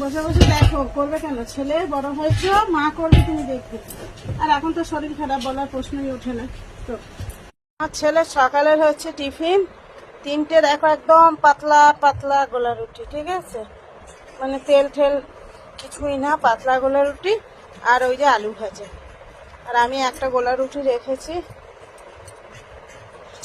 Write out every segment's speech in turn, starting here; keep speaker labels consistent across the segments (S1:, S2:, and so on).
S1: বসে বসে দেখো, করবে কেন? ছেলে বড় হয়েছে, মা করবে, তুমি দেখবে। আর এখন তো শরীর খারাপ বলার প্রশ্নই ওঠে না। তো, আমার ছেলের সকালের হচ্ছে টিফিন। তিনটে দেখো একদম পাতলা পাতলা গোলা রুটি, ঠিক আছে? মানে তেল ঠেল কিছুই না, পাতলা গোলা রুটি আর ওই যে আলু ভাজা। আর আমি একটা গোলা রুটি রেখেছি।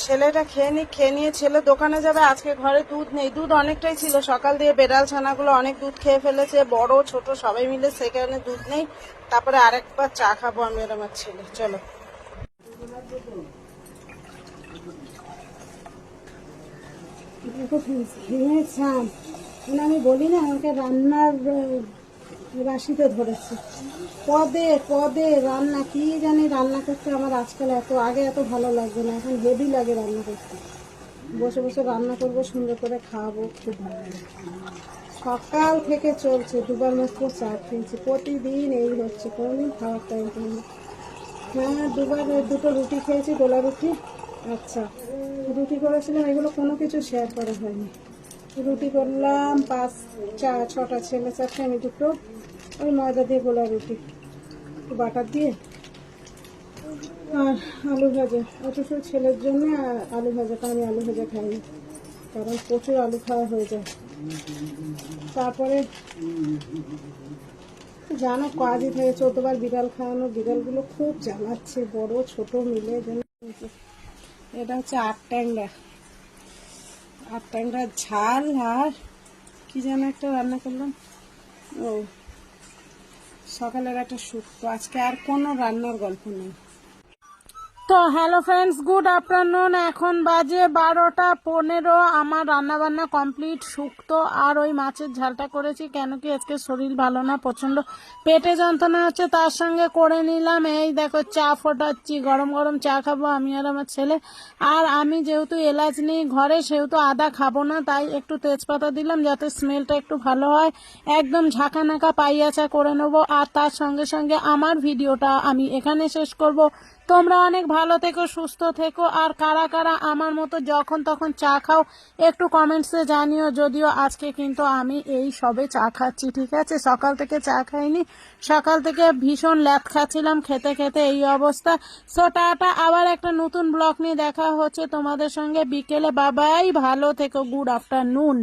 S1: ছেলেটা খেয়ে নি খেয়ে নিয়ে ছেলে দোকানে যাবে, আজকে ঘরে দুধ নেই। দুধ অনেকটাই ছিল। সকাল দিয়ে বেড়াল ছানাগুলো অনেক দুধ খেয়ে ফেলেছে। বড়, ছোট সবাই মিলে সেখানে দুধ নেই। তারপরে আরেকবার চা খাব আমি আর আমার ছেলে। চলো। ভেঙেছিলাম মানে আমি বলি না, আমাকে রান্নার রাশিতে ধরেছে। পদে পদে রান্না, কি জানি রান্না করতে আমার আজকাল এত, আগে এত ভালো লাগবে না, এখন হেভি লাগে রান্না করতে। বসে বসে রান্না করব, সুন্দর করে খাওয়াবো, খুব ভালো লাগে। সকাল থেকে চলছে, দুবার মাত্র চা খেয়েছি। প্রতিদিন এই হচ্ছে, কোনোদিন খাওয়ার টাইম পাই হ্যাঁ দুবার, দুটো রুটি খেয়েছি, গোলা রুটি। আচ্ছা রুটি করেছিলাম, এগুলো কোনো কিছু শেয়ার করা হয়নি। রুটি করলাম? পাঁচ চা ছটা ছেলে চারটে আমি দুটো। ওই ময়দা দিয়ে গোলা রুটি। বাটার দিয়ে। আর আলু ভাজা। অথচ ছেলের জন্য আলু ভাজাটা আমি আলু ভাজা খাইনি। কারণ প্রচুর আলু খাওয়া হয়ে যায়। তারপরে, জানো কাজই থেকে চোদ্দবার বিড়াল খাওয়ানো। বিড়ালগুলো খুব জ্বালাচ্ছে, বড়, ছোট, মিলে। যেন এটা হচ্ছে আট ট্যাংরা। আট ট্যাংরার ঝাল আর কি যেন একটা রান্না করলাম। ও, সকালের একটা শুক্তো আজকে আর কোনো রান্নার গল্প নেই। তো হ্যালো ফ্রেন্ডস, গুড আফটারনুন। এখন বাজে বারোটা পনেরো। আমার রান্না বান্না কমপ্লিট, শুক্তো আর ওই মাছের ঝালটা করেছি, কেন কি আজকে শরীর ভালো না প্রচণ্ড পেটে যন্ত্রণা হচ্ছে, তার সঙ্গে করে নিলাম। এই দেখো, চা ফোটাচ্ছি, গরম গরম চা খাব আমি আর আমার ছেলে। আর আমি যেহেতু এলাচ নেই ঘরে, সেহেতু আদা খাব না, তাই একটু তেজপাতা দিলাম যাতে স্মেলটা একটু ভালো হয়। একদম ঝাঁকা নাকা পাইয়া চা করে নেব। আর তার সঙ্গে সঙ্গে আমার ভিডিওটা আমি এখানে শেষ করব। তোমরা অনেক ভালো থেকো, সুস্থ থেকো, আর কারা কারা আমার মতো যখন তখন চা খাও, একটু কমেন্টসে জানিও। যদিও আজকে কিন্তু আমি এই সবে চা খাচ্ছি, ঠিক আছে? সকাল থেকে চা খাইনি। সকাল থেকে ভীষণ ল্যাথ খাচ্ছিলাম, খেতে খেতে এই অবস্থা। So tata. আবার একটা নতুন ব্লগ নিয়ে দেখা হচ্ছে তোমাদের সঙ্গে। বিকেলে বাবাই ভালো থেকো। Good afternoon